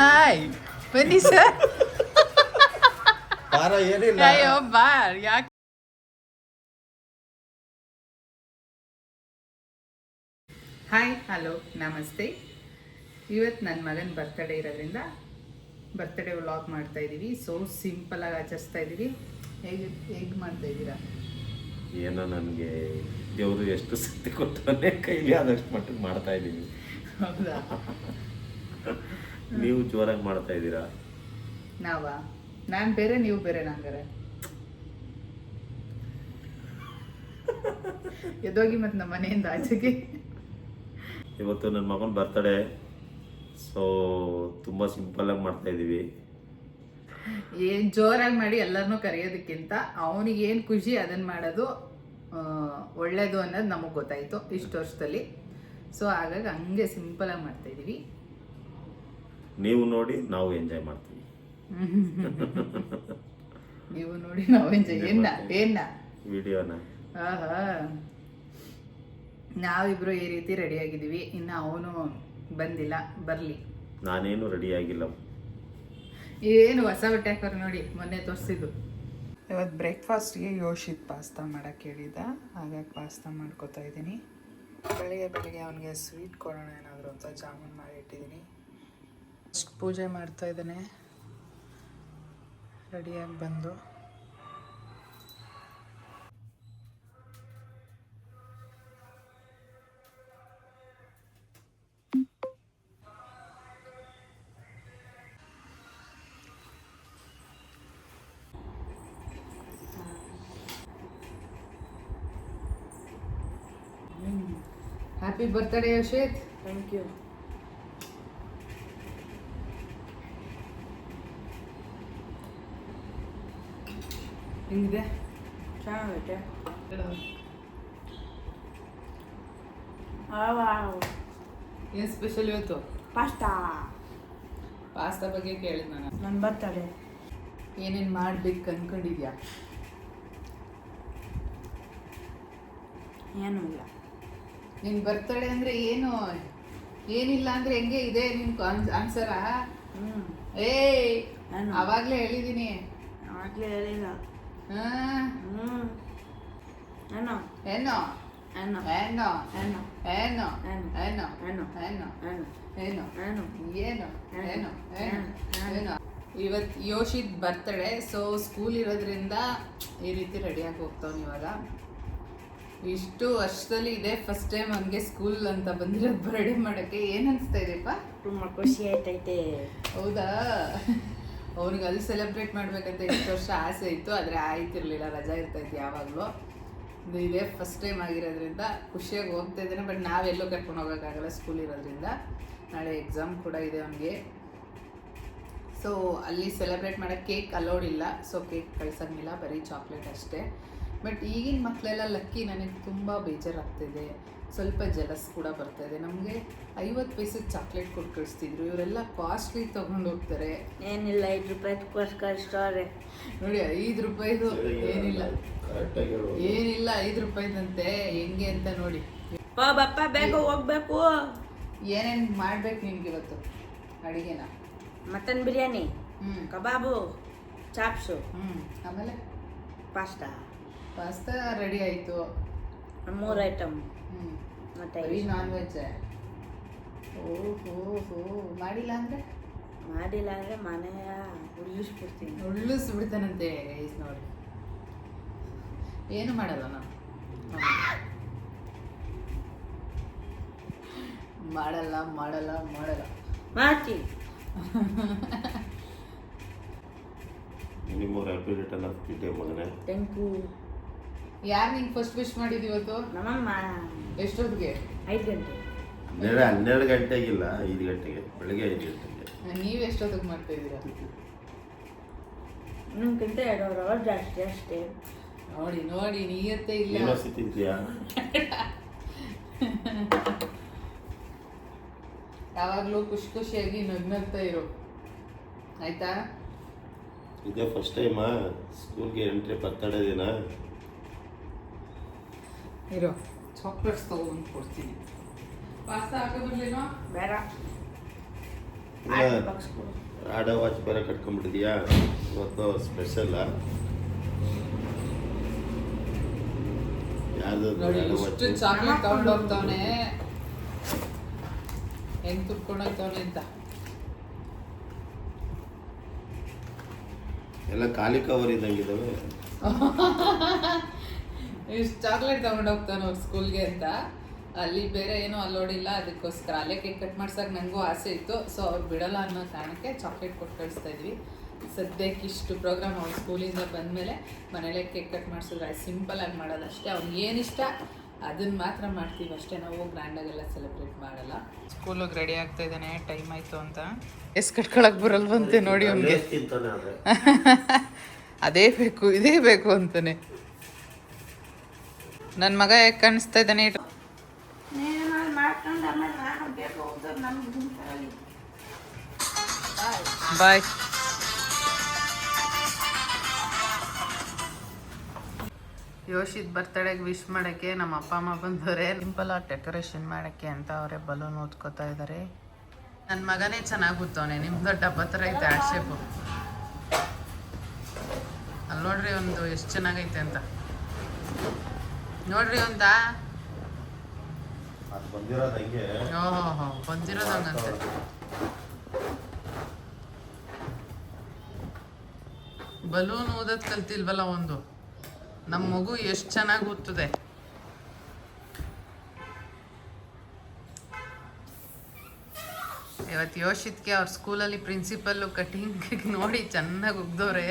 Hi ಬನ್ನಿ sir ಏನಿಲ್ಲ ಅಯ್ಯೋ ಬಾರ್ ಯಾಕೆ ಹಾಯ್ ಹಲೋ ನಮಸ್ತೆ ಇವತ್ತು ನನ್ನ ಮಗನ ಬರ್ತ್ಡೇ ಇರೋದ್ರಿಂದ ಬರ್ತಡೇ ವ್ಲಾಗ್ ಮಾಡ್ತಾ ಇದ್ದೀವಿ ಸೊ ಸಿಂಪಲ್ ಆಗಿ ಆಚರಿಸ್ತಾ ಇದ್ದೀವಿ ಹೇಗೆ ಹೇಗೆ ಮಾಡ್ತಾ ಇದ್ದೀರಾ? ಏನೋ ನನಗೆ ದೇವರು ಎಷ್ಟು ಶಕ್ತಿ ಕೊಟ್ಟವನ್ನೇ ಕೈಲಿ ಆದಷ್ಟು ಮಟ್ಟಿಗೆ ಮಾಡ್ತಾ ಇದ್ದೀವಿ ಹೌದಾ? ನೀವು ಜೋರಾಗಿ ಮಾಡ್ತಾ ಇದ್ದೀರಾ? ನಾವಾ? ನಾನು ಬೇರೆ ನೀವು ಬೇರೆ ನಂಗರೆ. ಎದೋಗಿ ಮತ್ತೆ ನಮ್ಮ ಮನೆಯಿಂದ ಆಚೆಗೆ. ಇವತ್ತು ನನ್ನ ಮಗನ ಬರ್ತಡೇ ಸೊ ತುಂಬ ಸಿಂಪಲ್ಲಾಗಿ ಮಾಡ್ತಾ ಇದ್ದೀವಿ ಏನ್ ಜೋರಾಗಿ ಮಾಡಿ ಎಲ್ಲರನ್ನು ಕರೆಯೋದಕ್ಕಿಂತ ಅವನಿಗೆ ಏನು ಖುಷಿ ಅದನ್ನ ಮಾಡೋದು ಒಳ್ಳೆಯದು ಒಳ್ಳೇದು ಅನ್ನೋದು ನಮಗೆ ಗೊತ್ತಾಯ್ತು ಇಷ್ಟು ವರ್ಷದಲ್ಲಿ. ಸೊ ಹಾಗಾಗಿ ಹಂಗೆ ಸಿಂಪಲ್ ಆಗಿ ಮಾಡ್ತಾ ಇದೀವಿ. ನೀವು ನೋಡಿ ನಾವು ಎಂಜಾಯ್ ಮಾಡ್ತೀವಿ. ನೀವು ನೋಡಿ ನಾವು ಎಂಜಾಯ್ ಏನ ಏನ ವಿಡಿಯೋನ ಆಹಾ. ನಾವಿಬ್ರು ಈ ರೀತಿ ರೆಡಿ ಆಗಿದೀವಿ ಇನ್ನು ಅವನು ಬಂದಿಲ್ಲ ಬರಲಿ. ನಾನೇನು ರೆಡಿ ಆಗಿಲ್ಲ. ಏನು ಹೊಸ ಬಟ್ಟೆ ಹಾಕೋರು ನೋಡಿ ಮೊನ್ನೆ ತೋರಿಸಿದ್ದು. ಇವತ್ತು ಬ್ರೇಕ್ಫಾಸ್ಟ್ಗೆ ಯೋಶಿತ್ ಪಾಸ್ತಾ ಮಾಡೋಕ್ಕೆ ಹೇಳಿದ್ದ. ಹಾಗಾಗಿ ಪಾಸ್ತಾ ಮಾಡ್ಕೋತಾ ಇದ್ದೀನಿ. ಬೆಳಿಗ್ಗೆ ಬೆಳಿಗ್ಗೆ ಅವನಿಗೆ ಸ್ವೀಟ್ ಕೊಡೋಣ ಏನಾದರೂ ಅಂತ ಜಾಮೂನ್ ಮಾಡಿ ಇಟ್ಟಿದ್ದೀನಿ. ಪೂಜೆ ಮಾಡ್ತಾ ಇದ್ದಾನೆ. ರೆಡಿಯಾಗಿ ಬಂದು. Happy birthday Yoshith thank you ಹಿಂಗಿದೆ? ಚೆನ್ನಾಗೈತೆ ಏನು ಸ್ಪೆಷಲ್ ಇವತ್ತು? ಪಾಸ್ತಾ. ಪಾಸ್ತಾ ಬಗ್ಗೆ ಕೇಳಿದ್ ನಾನು. ನನ್ನ ಬರ್ತಡೆ. ಏನೇನು ಮಾಡ್ಬೇಕು ಅನ್ಕೊಂಡಿದ್ಯಾ? ಏನೂ ಇಲ್ಲ. ನಿನ್ ಬರ್ತಾಳೆ ಅಂದ್ರೆ ಏನು ಏನಿಲ್ಲ ಅಂದ್ರೆ ಹೆಂಗೆ ಇದೆ ನಿನ್ ಆನ್ಸರಾ ಹ್ಞೂ ಏಯ್ ನಾನು ಅವಾಗ್ಲೇ ಹೇಳಿದ್ದೀನಿ ಆವಾಗಲೇ ಹೇಳಿಲ್ಲ. ಇವತ್ತು ಯೋಶಿತ್ ಬರ್ತಡೇ ಸೊ ಸ್ಕೂಲ್ ಇರೋದ್ರಿಂದ ಈ ರೀತಿ ರೆಡಿಯಾಗಿ ಹೋಗ್ತಾವ್ನು ಇವಾಗ ಇಷ್ಟು ವರ್ಷದಲ್ಲಿ ಇದೆ ಫಸ್ಟ್ ಟೈಮ್ ಹಂಗೆ ಸ್ಕೂಲ್ ಅಂತ ಬಂದಿರೋದು ಬರ್ಡೇ ಮಾಡೋಕ್ಕೆ. ಏನು ಅನಿಸ್ತಾ ಇದೆಯಪ್ಪ ತುಂಬ ಖುಷಿ ಆಯ್ತೈತೆ. ಹೌದಾ? ಅವ್ನಿಗೆ ಅಲ್ಲಿ ಸೆಲೆಬ್ರೇಟ್ ಮಾಡ್ಬೇಕಂತ ಎಷ್ಟು ವರ್ಷ ಆಸೆ ಇತ್ತು, ಆದರೆ ಆಯ್ತಿರ್ಲಿಲ್ಲ, ರಜಾ ಇರ್ತೈತಿ ಯಾವಾಗಲೂ. ಇದೆ ಫಸ್ಟ್ ಟೈಮ್ ಆಗಿರೋದ್ರಿಂದ ಖುಷಿಯಾಗಿ ಹೋಗ್ತಾ ಇದ್ದೇನೆ ಬಟ್ ನಾವೆಲ್ಲೂ ಕರ್ಕೊಂಡು ಹೋಗೋಕ್ಕಾಗಲ್ಲ ಸ್ಕೂಲ್ ಇರೋದ್ರಿಂದ. ನಾಳೆ ಎಕ್ಸಾಮ್ ಕೂಡ ಇದೆ ಅವನಿಗೆ. ಸೊ ಅಲ್ಲಿ ಸೆಲೆಬ್ರೇಟ್ ಮಾಡೋ ಕೇಕ್ ಅಲೋಡ್ ಇಲ್ಲ ಸೊ ಕೇಕ್ ಕಳ್ಸಂಗಿಲ್ಲ, ಬರೀ ಚಾಕ್ಲೇಟ್ ಅಷ್ಟೇ. ಬಟ್ ಈಗಿನ ಮಕ್ಕಳೆಲ್ಲ ಲಕ್ಕಿ ನನಗೆ ತುಂಬ ಬೇಜಾರಾಗ್ತಿದೆ. ಸ್ವಲ್ಪ ಜಲಸ್ ಕೂಡ ಬರ್ತಾ ಇದೆ. ನಮಗೆ ಐವತ್ತು ಪೈಸೆ ಚಾಕ್ಲೇಟ್ ಕೊಟ್ಟು ಕಳಿಸ್ತಿದ್ರು. ಇವರೆಲ್ಲ ಕಾಸ್ಟ್ಲಿ ತೊಗೊಂಡು ಹೋಗ್ತಾರೆ. ಏನಿಲ್ಲ ಐದು ರೂಪಾಯಿಗೋಸ್ಕರ ಸ್ಟೋರಿ ನೋಡಿ ಐದು ರೂಪಾಯಿದು ಏನಿಲ್ಲ. ಏನಿಲ್ಲ ಐದು ರೂಪಾಯಿದಂತೆ. ಹೆಂಗೆ ಅಂತ ನೋಡಿ. ಬಪ್ಪ ಬೇಗ ಹೋಗ್ಬೇಕು. ಏನೇನು ಮಾಡ್ಬೇಕು ನಿಮ್ಗೆ ಇವತ್ತು? ಅಡಿಗೆನ? ಮಟನ್ ಬಿರಿಯಾನಿ ಹ್ಞೂ ಕಬಾಬು ಚಾಪ್ಸು. ಹ್ಞೂ ಆಮೇಲೆ? ಪಾಸ್ತಾ. ಪಾಸ್ತಾ ರೆಡಿ ಆಯಿತು. ಮೂರು ಐಟಮ್ ಹ್ಞೂ ಮತ್ತೆ ಬರೀ ನಾನ್ ವೆಜ್ ಓಹೋ ಹೋ ಮಾಡಿಲ್ಲ ಅಂದರೆ? ಮಾಡಿಲ್ಲ ಅಂದರೆ ಮನೆಯ ಉಳ್ಳಿಸ್ಬಿಡ್ತೀನಿ ಉಳ್ಳಿಸ್ಬಿಡ್ತಾನಂತೆ ಗೈಸ್ ನೋಡಿ. ಏನು ಮಾಡಲ್ಲ ನಾನು ಮಾಡಲ್ಲ ಮಾಡಲ್ಲ ಮಾಡಲ್ಲ. ಮಾಡ್ತೀನಿ ನಿಮ್ಮ ಹ್ಯಾಪಿ ರಿಟರ್ನ್ ಆಫ್ ಡೇ ಮಗನೇ ಥ್ಯಾಂಕ್ ಯು ಯಾರು ನಿಂಗೆ ಫಸ್ಟ್ ವಿಶ್ ಮಾಡಿದ್ದು ಇವತ್ತು? ನಮ್ಮಮ್ಮ. ಎಷ್ಟೊತ್ತಿಗೆ? ಐದು ಗಂಟೆ. ಹನ್ನೆರಡು ಹನ್ನೆರಡು ಗಂಟೆಗಿಲ್ಲ ಐದು ಗಂಟೆಗೆ ಬೆಳಗ್ಗೆ ಐದು ಗಂಟೆಗೆ. ನೀವು ಎಷ್ಟೊತ್ತಿಗೆ ಮಾಡ್ತಾ ಇದ್ದೀರಾ? ಇನ್ನೊಂದ್ಕಿಂತ ಎರಡು ಅವರ್ ಜಾಸ್ತಿ ಅಷ್ಟೇ. ನೋಡಿ ನೋಡಿ ನೀಯತ್ತೆ ಇಲ್ಲ. ಏನೋ ಯಾವಾಗಲೂ ಖುಷಿ ಖುಷಿಯಾಗಿ ನಗ್ನಗ್ತಾ ಇರು. ಆಯ್ತಾ? ಇದೇ ಫಸ್ಟ್ ಟೈಮಾ ಸ್ಕೂಲ್ಗೆ ಎಂಟ್ರಿ ಬರ್ತಡೇ ದಿನ. ಇರೋ. ಚಾಕ್ಲೇಟ್ಸ್ ತಗೊಂಡು ಕೊಡ್ತೀನಿ. ಪಾಸ್ತಾ ಹಾಕೋ ಬರ್ಲೇನೋ ಬೇಡ ಆಡೋ ವಾಚ್ ಬೇರೆ ಕಟ್ಕೊಂಡ್ಬಿಟ್ಟಿದ್ಯಾ? ಇವತ್ತು ಸ್ಪೆಷಲ್ ಯಾರ್ದು ನೋಡಿ ಆಡೋ ಎಷ್ಟು ಚಾಕ್ಲೇಟ್ ತಗೊಂಡು ಹೋಗ್ತಾವನೆ ಹೆಂಗ್ ತುರ್ಕೊಂಡು ಅಂತ. ಎಲ್ಲ ಖಾಲಿ ಕವರ್ ಇದ್ದಂಗಿದಾವೆ ಇಷ್ಟು ಚಾಕ್ಲೇಟ್ ತಗೊಂಡು ಹೋಗ್ತಾನೆ ಅವ್ರ ಸ್ಕೂಲ್ಗೆ ಅಂತ. ಅಲ್ಲಿ ಬೇರೆ ಏನೂ ಅಲ್ಲೋಡಿಲ್ಲ ಅದಕ್ಕೋಸ್ಕರ ಅಲ್ಲೇ ಕೇಕ್ ಕಟ್ ಮಾಡ್ಸೋಕೆ ನನಗೂ ಆಸೆ ಇತ್ತು. ಸೊ ಅವ್ರು ಬಿಡಲ್ಲ ಅನ್ನೋ ಕಾರಣಕ್ಕೆ ಚಾಕ್ಲೇಟ್ ಕೊಟ್ಟು ಕಳಿಸ್ತಾ ಇದ್ವಿ. ಸದ್ಯಕ್ಕೆ ಇಷ್ಟು ಪ್ರೋಗ್ರಾಮ್ ಅವ್ರ ಸ್ಕೂಲಿಂದ ಬಂದಮೇಲೆ ಮನೇಲೆ ಕೇಕ್ ಕಟ್ ಮಾಡಿಸಿದ್ರೆ ಸಿಂಪಲ್ ಆಗಿ ಮಾಡೋದು ಅಷ್ಟೇ. ಅವ್ನಿಗೆ ಏನಿಷ್ಟ ಅದನ್ನ ಮಾತ್ರ ಮಾಡ್ತೀವಿ ಅಷ್ಟೇ. ನಾವು ಗ್ರ್ಯಾಂಡಾಗೆಲ್ಲ ಸೆಲೆಬ್ರೇಟ್ ಮಾಡಲ್ಲ. ಸ್ಕೂಲಿಗೆ ರೆಡಿ ಆಗ್ತಾ ಇದ್ದಾನೆ ಟೈಮ್ ಆಯಿತು ಅಂತ. ಎಸ್ ಕಟ್ಕೊಳಕ್ ಬರಲ್ವಂತೆ ನೋಡಿ ಅವ್ನಿಗೆ. ಅದೇ ಬೇಕು ಇದೇ ಬೇಕು ಅಂತಾನೆ. ನನ್ನ ಮಗ ಯಾಕೆ ಕಾಣಿಸ್ತಾ ಇದ್ದಾನೆ? ಬಾಯ್. ಯೋಶಿದ್ ಬರ್ತಡೆಗೆ ವಿಶ್ ಮಾಡೋಕ್ಕೆ ನಮ್ಮ ಅಪ್ಪ ಅಮ್ಮ ಬಂದವರೆ. ಸಿಂಪಲ್ ಆಗಿ ಡೆಕೋರೇಷನ್ ಮಾಡೋಕ್ಕೆ ಅಂತ ಅವರೇ ಬಲೂನ್ ಓದ್ಕೋತಾ ಇದ್ದಾರೆ ನನ್ನ ಮಗನೇ ಚೆನ್ನಾಗಿ ಗೊತ್ತವನೆ ನಿಮ್ಮ ದೊಡ್ಡ ಹಬ್ಬ ಥರ ಐತೆ ಆರ್ಟ್ ಶೇಪು ಅಲ್ಲಿ ನೋಡ್ರಿ ಒಂದು ಎಷ್ಟು ಚೆನ್ನಾಗೈತೆ ಅಂತ. ನೋಡ್ರಿ ಒಂದ ಅದು ಬಂದಿರೋದು ಹಂಗೆ. ಓಹೋ ಬಂದಿರೋದು ಹಂಗಂತೆ. ಬಲೂನ್ ಓದೋದ್ ಕಲ್ತಿಲ್ವಲ್ಲ ಒಂದು? ನಮ್ಮ ಮಗು ಎಷ್ಟು ಚೆನ್ನಾಗಿ ಓದ್ತದೆ ಇವತ್ತು ಯೋಶಿತ್ಗೆ ಅವ್ರ ಸ್ಕೂಲಲ್ಲಿ ಪ್ರಿನ್ಸಿಪಲ್ಲು ಕಟಿಂಗ್ ನೋಡಿ ಚೆನ್ನಾಗಿ ಉಗ್ದವ್ರೆ.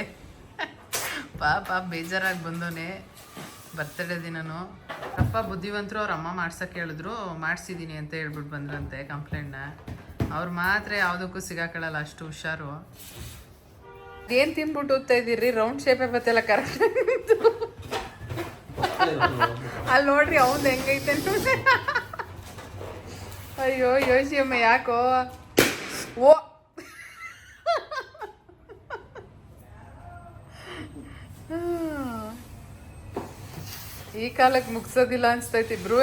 ಪಾಪ ಬೇಜಾರಾಗಿ ಬಂದವನೆ. ಬರ್ತಡೇ ದಿನನು. ಅಪ್ಪ ಬುದ್ಧಿವಂತರು ಅವ್ರ ಅಮ್ಮ ಮಾಡ್ಸಕ್ಕೆ ಹೇಳಿದ್ರು ಮಾಡಿಸಿದ್ದೀನಿ ಅಂತ ಹೇಳ್ಬಿಟ್ಟು ಬಂದ್ರಂತೆ ಕಂಪ್ಲೇಂಟ್ನ. ಅವ್ರು ಮಾತ್ರ ಯಾವುದಕ್ಕೂ ಸಿಗಾಕೊಳ್ಳಲ್ಲ ಅಷ್ಟು ಹುಷಾರು. ಏನು ತಿನ್ಬಿಟ್ಟು ಓದ್ತಾ ಇದ್ದೀರಿ? ರೌಂಡ್ ಶೇಪೇ ಬತ್ತೆಲ್ಲ ಕರೆಕ್ಟ್ ಅಲ್ಲಿ ನೋಡ್ರಿ ಅವ್ನು ಹೆಂಗೈತೆ. ಅಯ್ಯೋ ಯೋಶಿ ಅಮ್ಮ ಯಾಕೋ? ಈ ಕಾಲಕ್ಕೆ ಮುಗ್ಸೋದಿಲ್ಲ ಅನ್ಸ್ತೈತಿ ಇಬ್ರು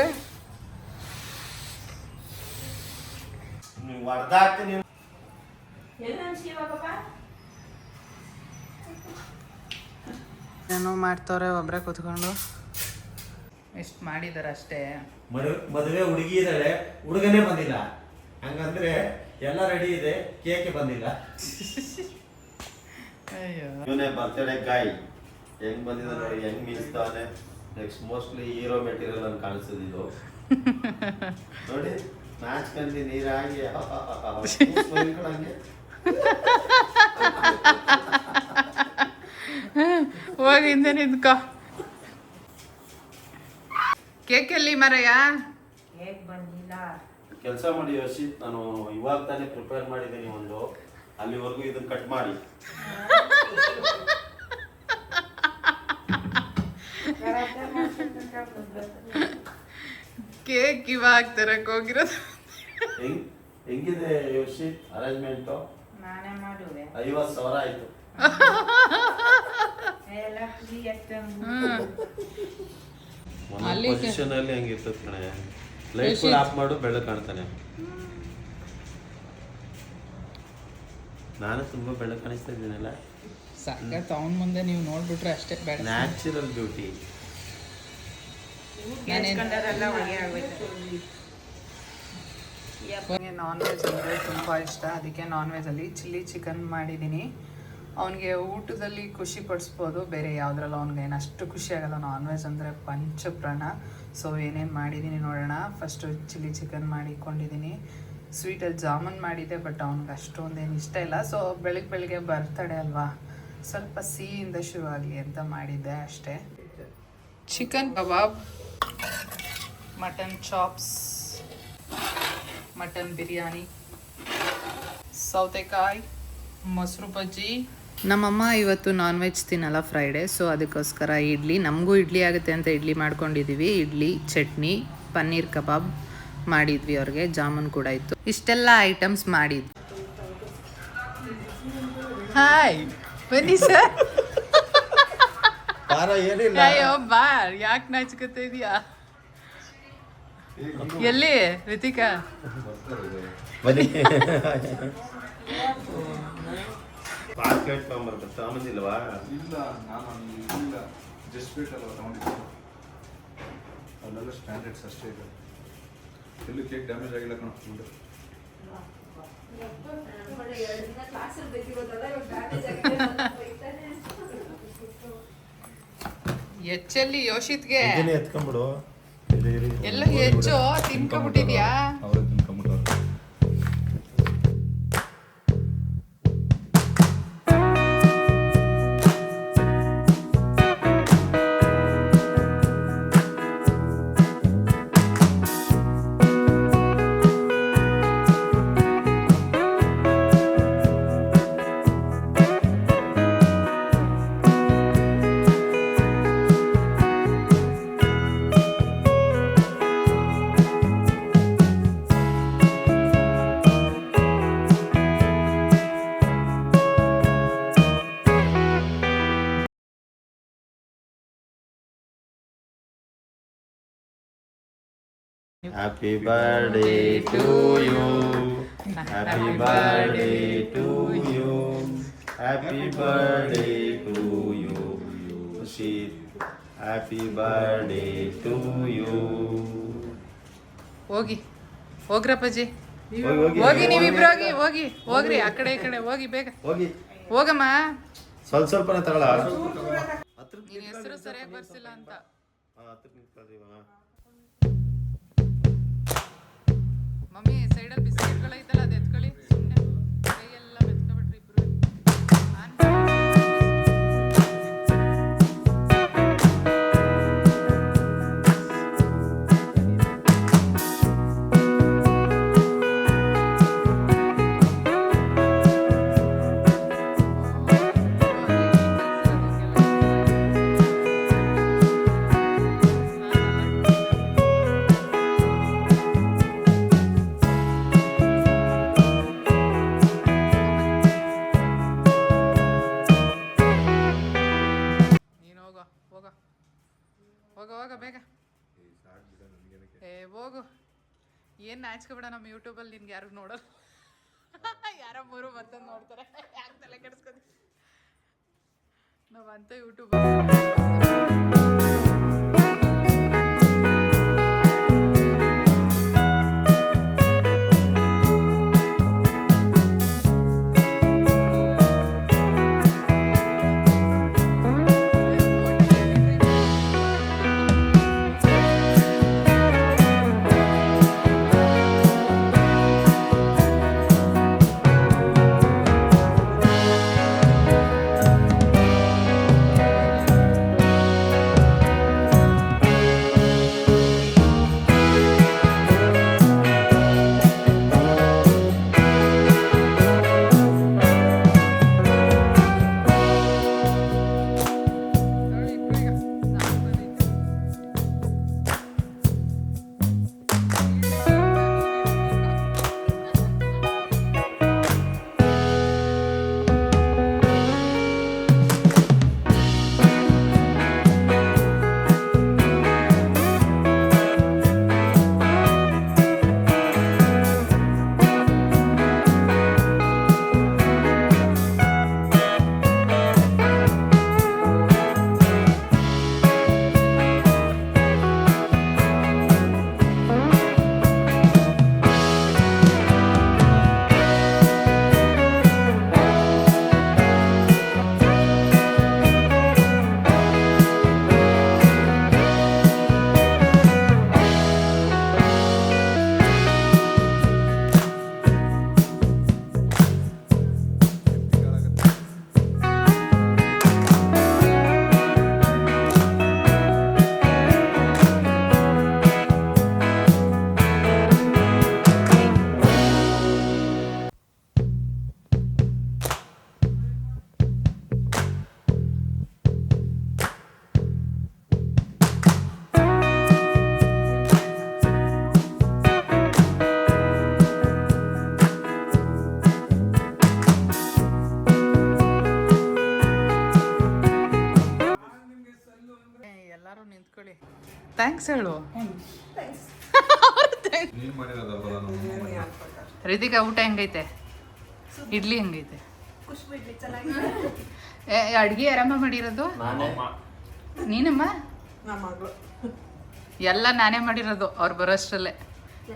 ಏನೋ ಮಾಡ್ತವ್ರೆ ಒಬ್ಬರೇ ಕೂತ್ಕೊಂಡು. ಎಷ್ಟು ಮಾಡಿದಾರೆ ಅಷ್ಟೇ. ಮದುವೆ ಹುಡುಗಿ ಇದ್ದಾಳೆ ಹುಡುಗನೇ ಬಂದಿಲ್ಲ. ಹಂಗಂದ್ರೆ ಎಲ್ಲ ರೆಡಿ ಇದೆ ಕೇಕ್ ಬಂದಿಲ್ಲ. ಅಯ್ಯೋ. ಇವನೇ ಬರ್ತಡೆ ಗಾಯಿ ಹೆಂಗ್ ಬಂದಿದ್ದಾರೆ ನೋಡಿ ಹೆಂಗ್ ಮೀನ್ಸ್ತಾನೆ ನೆಕ್ಸ್ಟ್ ಮೋಸ್ಟ್ಲಿ ಹೀರೋ ಮೆಟೀರಿಯಲ್ ಅಂತ ಕಾಣಿಸ್ತದೆ ಇದು ನೋಡಿ ಮ್ಯಾಚ್ ಕಂದಿ ನೀರಾಗಿ ಹಂಗೆ ಹೋಗಿ ಹಿಂದೆ ನಿಂತ್ಕೋ ಕೇಕ್ ಎಲ್ಲಿ ಮರಯ್ಯ ಕೆಲಸ ಮಾಡಿ ಯೋಶಿತ್ ನಾನು ಇವಾಗ ತಾನೇ ಪ್ರಿಪೇರ್ ಮಾಡಿದ್ದೀನಿ ಒಂದು ಅಲ್ಲಿವರೆಗೂ ಇದನ್ನ ಕಟ್ ಮಾಡಿ ಕೇಕ್ ಇವಾಗ ತರಕ್ ಹೋಗಿರೋದು ಹೆಂಗ್ ಹೆಂಗಿದೆ ಯೋಶಿ ಅರೇಂಜ್ಮೆಂಟ್? ನಾನೇ ಮಾಡುವೆ. ಐವತ್ತು ಸಾವಿರ ಆಯ್ತು. ಎಲ್ಲ ಫ್ರೀ ಅಲ್ಲಿ ಪೊಸಿಷನ್ ಅಲ್ಲಿ ಹಂಗಿರ್ತದೆ ಕಣೆ. ಲೈಟ್ ಆಫ್ ಮಾಡು ಬೆಳಕು ಕಾಣ್ತಾನೆ. ನಾನು ತುಂಬಾ ಬೆಳಕು ಕಾಣಿಸ್ತಾ ಇದ್ದೀನಲ್ಲ. ಸಾಕತ್ ಅವನ ಮುಂದೆ ನೀವು ನೋಡ್ಬಿಟ್ರೆ ಅಷ್ಟೇ ಬೇಡ. ನ್ಯಾಚುರಲ್ ಬ್ಯೂಟಿ ಹೊಗೆ ನನಗೆ ನಾನ್ ವೆಜ್ ಅಂದರೆ ತುಂಬ ಇಷ್ಟ. ಅದಕ್ಕೆ ನಾನ್ ವೆಜ್ಜಲ್ಲಿ ಚಿಲ್ಲಿ ಚಿಕನ್ ಮಾಡಿದ್ದೀನಿ. ಅವನಿಗೆ ಊಟದಲ್ಲಿ ಖುಷಿ ಪಡಿಸ್ಬೋದು. ಬೇರೆ ಯಾವುದ್ರಲ್ಲೂ ಅವ್ನಿಗೆ ಏನು ಅಷ್ಟು ಖುಷಿಯಾಗಲ್ಲ ಆಗಲ್ಲ. ನಾನ್ ವೆಜ್ ಅಂದರೆ ಪಂಚಪ್ರಾಣ. ಸೊ ಏನೇನು ಮಾಡಿದ್ದೀನಿ ನೋಡೋಣ. ಫಸ್ಟು ಚಿಲ್ಲಿ ಚಿಕನ್ ಮಾಡಿಕೊಂಡಿದ್ದೀನಿ. ಸ್ವೀಟಲ್ಲಿ ಜಾಮೂನ್ ಮಾಡಿದ್ದೆ ಬಟ್ ಅವ್ನಿಗೆ ಅಷ್ಟೊಂದೇನು ಇಷ್ಟ ಇಲ್ಲ. ಸೊ ಬೆಳಗ್ಗೆ ಬೆಳಗ್ಗೆ ಬರ್ತಡೆ ಅಲ್ವಾ? ಸ್ವಲ್ಪ ಸಿಹಿಯಿಂದ ಶುರು ಆಗಲಿ ಅಂತ ಮಾಡಿದ್ದೆ ಅಷ್ಟೇ. Chicken kebab mutton chops mutton biryani ಸೌತೆಕಾಯಿ ಮೊಸರು ಬಜ್ಜಿ. ನಮ್ಮಮ್ಮ ಇವತ್ತು ನಾನ್ ವೆಜ್ ತಿನ್ನಲ್ಲ ಫ್ರೈಡೇ ಸೊ ಅದಕ್ಕೋಸ್ಕರ ಇಡ್ಲಿ. ನಮಗೂ ಇಡ್ಲಿ ಆಗುತ್ತೆ ಅಂತ ಇಡ್ಲಿ ಮಾಡ್ಕೊಂಡಿದ್ದೀವಿ ಇಡ್ಲಿ ಚಟ್ನಿ ಪನ್ನೀರ್ ಕಬಾಬ್ ಮಾಡಿದ್ವಿ ಅವ್ರಿಗೆ. ಜಾಮೂನ್ ಕೂಡ ಇತ್ತು. ಇಷ್ಟೆಲ್ಲ ಐಟಮ್ಸ್ ಮಾಡಿದ್ವಿ. ಹಾಯ್ ಬನ್ನಿ ಸರ್ ಏನಿಲ್ಲ. ಅಯ್ಯೋ ಬಾ ಯಾಕೆ ನಾಚ್ಕೋತಾ ಇದೀಯಾ? ಎಲ್ಲಿ ರಿತಿಕಾ? ಬನ್ನಿ ಇಟ್ಕೊಂಬರ್ಬೇಕು ತಗೊಂಬಂದಿಲ್ವಾ ಇಲ್ಲ ನಾನು ಇಲ್ಲ. ಜಸ್ಟ್ ಬೇಕಲ್ಲ ತಗೊಂಡಿದ್ದೆ. ಅಲ್ಲೆಲ್ಲ ಸ್ಟ್ಯಾಂಡರ್ಡ್ಸ್ ಅಷ್ಟೇ ಇದೆ. ಎಲ್ಲೂ ಕೇಕ್ ಡ್ಯಾಮೇಜ್ ಆಗಿಲ್ಲ ಕಣ ಹೆಚ್ಚಲ್ಲಿ ಯೋಶಿತ್ಗೆ ಎತ್ಕೊಂಡ್ಬಿಡು. ಎಲ್ಲ ಹೆಚ್ಚು ತಿನ್ಕೊಂಬಿಟ್ಟಿದ್ಯಾ happy birthday to you happy birthday to you happy birthday to you ಖುಷಿ ಹ್ಯಾಪಿ ಬರ್ಡೇ ಟು ಯು ಹೋಗಿ. ಹೋಗ್ರಪ್ಪಾಜಿ ಹೋಗಿ ನೀವಿಬ್ರು ಹೋಗಿ ಹೋಗಿ. ಹೋಗ್ರಿ ಆ ಕಡೆ ಈ ಕಡೆ. ಹೋಗಿ ಬೇಗ. ಹೋಗಿ. ಹೋಗಮ್ಮ. ಸ್ವಲ್ಪ ಸ್ವಲ್ಪನೇ ತಗೊಳ ನಿನ್ ಹೆಸರು ಸರಿಯಾಗಿ ಬರ್ಸಿಲ್ಲ ಅಂತ. ಮಮ್ಮಿ ಸೈಡಲ್ಲಿ ಬಿಸ್ಕೆಟ್ಗಳೈತಲ್ಲ ಅದು ಎತ್ಕೊಳ್ಳಿ. ಬೇಗ. ಏ, ಹೋಗು. ಏನು ನಾಚ್ಕೊಬೇಡ ನಮ್ಮ ಯೂಟ್ಯೂಬಲ್ಲಿ, ನಿನ್ಗೆ ಯಾರು ನೋಡಲ್ಲ. ಯಾರೋ ಮೂರು ಮತ್ತೊಂದು ನೋಡ್ತಾರೆ. ಯಾಕೆ ತಲೆ ಕೆಡಿಸ್ಕೊತಿ? ನಾವು ಅಂತ ಯೂಟ್ಯೂಬ್ ಥ್ಯಾಂಕ್ಸ್ ಹೇಳು. ರಿತಿಕಾ ಊಟ ಹೆಂಗೈತೆ? ಇಡ್ಲಿ ಹೆಂಗೈತೆ? ಏ ಅಡ್ಗೆ ಆರಾಮ ಮಾಡಿರೋದು? ನಾನೇ. ನೀನಮ್ಮ? ಎಲ್ಲ ನಾನೇ ಮಾಡಿರೋದು ಅವ್ರು ಬರೋಷ್ಟರಲ್ಲೇ.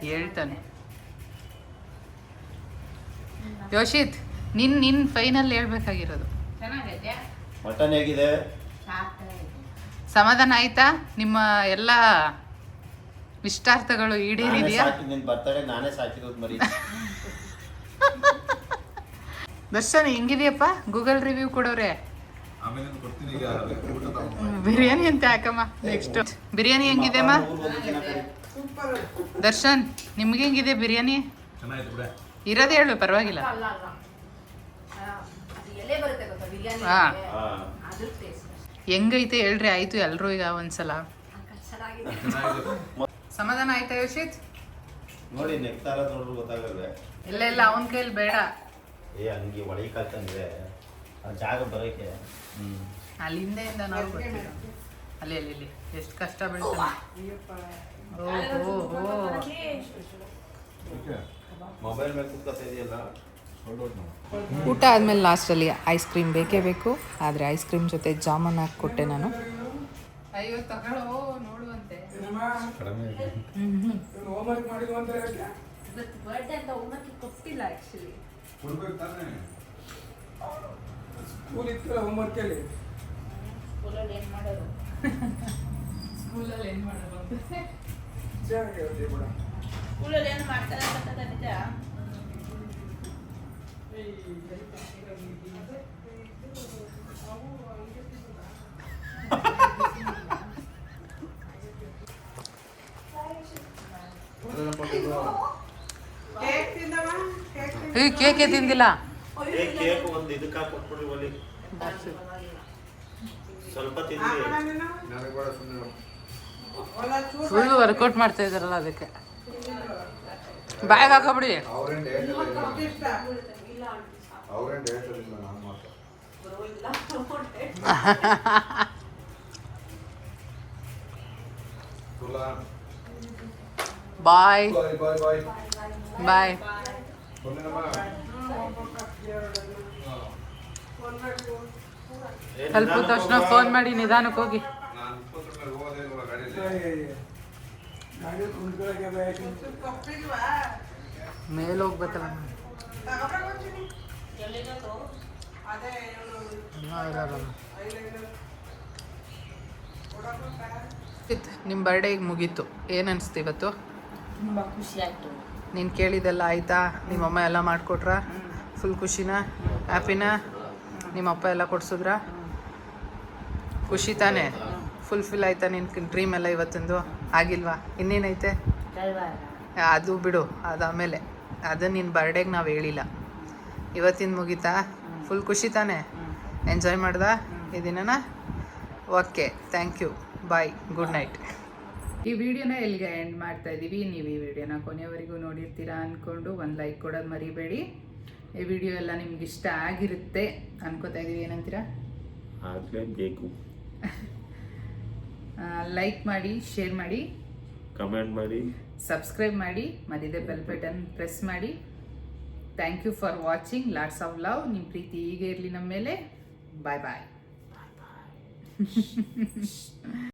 ಹೇಳ್ತಾನೆ. ಯೋಶಿತ್ ನಿನ್ ನಿನ್ ಫೈನಲ್ ಹೇಳ್ಬೇಕಾಗಿರೋದು. ಚೆನ್ನಾಗೈತೆ? ಮಟನ್ ಹೇಗಿದೆ? ಸಮಾಧಾನ ಆಯ್ತಾ? ನಿಮ್ಮ ಎಲ್ಲ ಇಷ್ಟಾರ್ಥಗಳು ಈಡೇರಿದೆಯಾ? ನಿನ್ ಬರ್ತಡೆ ನಾನೇ ಸಾಕಿರೋದು ಮರಿ. ದರ್ಶನ್ ಹೆಂಗಿದೆಯಪ್ಪ? ಗೂಗಲ್ ರಿವ್ಯೂ ಕೊಡೋರೆ. ಬಿರಿಯಾನಿ ಅಂತ ಯಾಕಮ್ಮ ನೆಕ್ಸ್ಟ್ ಬಿರಿಯಾನಿ ಹೆಂಗಿದೆಮ್ಮ ದರ್ಶನ್ ನಿಮ್ಗೆ ಹೆಂಗಿದೆ ಬಿರಿಯಾನಿ? ಇರೋದೇ ಹೇಳು ಪರವಾಗಿಲ್ಲ. ಹಾ. ಹೆಂಗೈತೆ ಹೇಳ್ರಿ ಆಯ್ತು ಎಲ್ಲರೂ ಈಗ ಒಂದ್ಸಲ. ಸಮಾಧಾನ ಆಯ್ತಾ ಯೋಶಿತ್? ನೋಡಿ ನೆಕ್ತಾರ ನೋಡ್ರು ಗೊತ್ತಾಗಲ್ವೇ? ಇಲ್ಲ ಇಲ್ಲ ಅವನ ಕೈಲಿ ಬೇಡ. ಏ ಹಂಗೆ ಒಳಗೆ ಕಲ್ತಂದ್ರೆ ಆ ಜಾಗ ಬರೋಕೆ ಹ್ಮ್. ಅಲ್ಲಿ ಹಿಂದೆಯಿಂದ ನಾವು ಬರ್ತೀವಿ ಅಲ್ಲಿ ಅಲ್ಲಿ ಇಲ್ಲಿ ಎಷ್ಟು ಕಷ್ಟ ಬೀಳ್ತಾನೆ. ಓಹೋ ಮೊಬೈಲ್ ಮೇಲೆ ಕೂತ್ಕೊತಾ ಇದೆಯಲ್ಲ? ಊಟ ಆದಮೇಲೆ ಲಾಸ್ಟಲ್ಲಿ ಐಸ್ ಕ್ರೀಮ್ ಬೇಕೇ ಬೇಕು. ಆದರೆ ಐಸ್ ಕ್ರೀಮ್ ಜೊತೆ ಜಾಮೂನ್ ಹಾಕಿಕೊಟ್ಟೆ ನಾನು. ಸ್ಕೂಲಲ್ಲಿ ಏನು ಮಾಡೋದು ಈ ಕೇಕೆ ತಿಂದಿಲ್ಲ? ಏ ಕೇಕ್ ಒಂದು ಇದಕ್ಕೆ ಹಾಕೊಟ್ಬಿಡಿ ಒಲಿ. ಸ್ವಲ್ಪ ತಿಂದಿ ಫುಲ್ ವರ್ಕೌಟ್ ಮಾಡ್ತಾ ಇದಾರಲ್ಲ ಅದಕ್ಕೆ. ಬಾಯಿಗೆ ಹಾಕೋಬಿಡಿ. ಅವ್ರೇನು ಇಲ್ಲ ನಾನು ಮಾತ್ರ. ಬಾಯ್ ಬಾಯ್ ಸ್ವಲ್ಪ ತಕ್ಷಣ ಫೋನ್ ಮಾಡಿ ನಿಧಾನಕ್ಕೆ ಹೋಗಿ. ಮೇಲೆ ಹೋಗ್ಬೇಕಲ್ಲ. ನಿಮ್ಮ ಬರ್ಡೇ ಈಗ ಮುಗೀತು. ಏನು ಅನಿಸ್ತು ಇವತ್ತು? ತುಂಬ ಖುಷಿ ಆಯ್ತು. ನೀನು ಕೇಳಿದೆಲ್ಲ ಆಯ್ತಾ? ನಿಮ್ಮಮ್ಮ ಎಲ್ಲ ಮಾಡಿಕೊಟ್ರಾ? ಫುಲ್ ಖುಷಿನಾ? ಹ್ಯಾಪಿನಾ ನಿಮ್ಮಪ್ಪ ಎಲ್ಲ ಕೊಡ್ಸಿದ್ರಾ? ಖುಷಿ ತಾನೇ? ಫುಲ್ಫಿಲ್ ಆಯ್ತಾ ನಿನ್ನ ಡ್ರೀಮ್ ಎಲ್ಲ ಇವತ್ತಿಂದು? ಆಗಿಲ್ವಾ? ಇನ್ನೇನೈತೆ? ಅದು ಬಿಡು. ಅದಾದಮೇಲೆ. ಅದು ನಿನ್ನ ಬರ್ಡೇಗೆ ನಾವು ಹೇಳಿಲ್ಲ. ಇವತ್ತಿನ ಮುಗೀತಾ? ಫುಲ್ ಖುಷಿ ತಾನೆ? ಎಂಜಾಯ್ ಮಾಡ್ದ ಈ ದಿನನ? Okay thank you bye good night ಈ ವಿಡಿಯೋನ ಎಲ್ಲಿಗೆ ಎಂಡ್ ಮಾಡ್ತಾ ಇದ್ದೀವಿ ನೀವು ಈ ವಿಡಿಯೋನ ಕೊನೆಯವರೆಗೂ ನೋಡಿರ್ತೀರಾ ಅಂದ್ಕೊಂಡು ಒಂದು ಲೈಕ್ ಕೊಡೋದು ಮರಿಬೇಡಿ. ಈ ವಿಡಿಯೋ ಎಲ್ಲ ನಿಮ್ಗೆ ಇಷ್ಟ ಆಗಿರುತ್ತೆ ಅನ್ಕೋತಾ ಇದ್ದೀವಿ ಏನಂತೀರಾ? ಆಗ್ಲೇಬೇಕು. ಲೈಕ್ ಮಾಡಿ ಶೇರ್ ಮಾಡಿ. ಕಮೆಂಟ್ ಮಾಡಿ. ಸಬ್ಸ್ಕ್ರೈಬ್ ಮಾಡಿ. ಮಧ್ಯದ ಬೆಲ್ ಬಟನ್ ಪ್ರೆಸ್ ಮಾಡಿ. Thank you for watching lots of love ನಿಮ್ಮ ಪ್ರೀತಿ ಹೀಗೆ ಇರಲಿ ನಮ್ಮ ಮೇಲೆ. ಬಾಯ್ ಬಾಯ್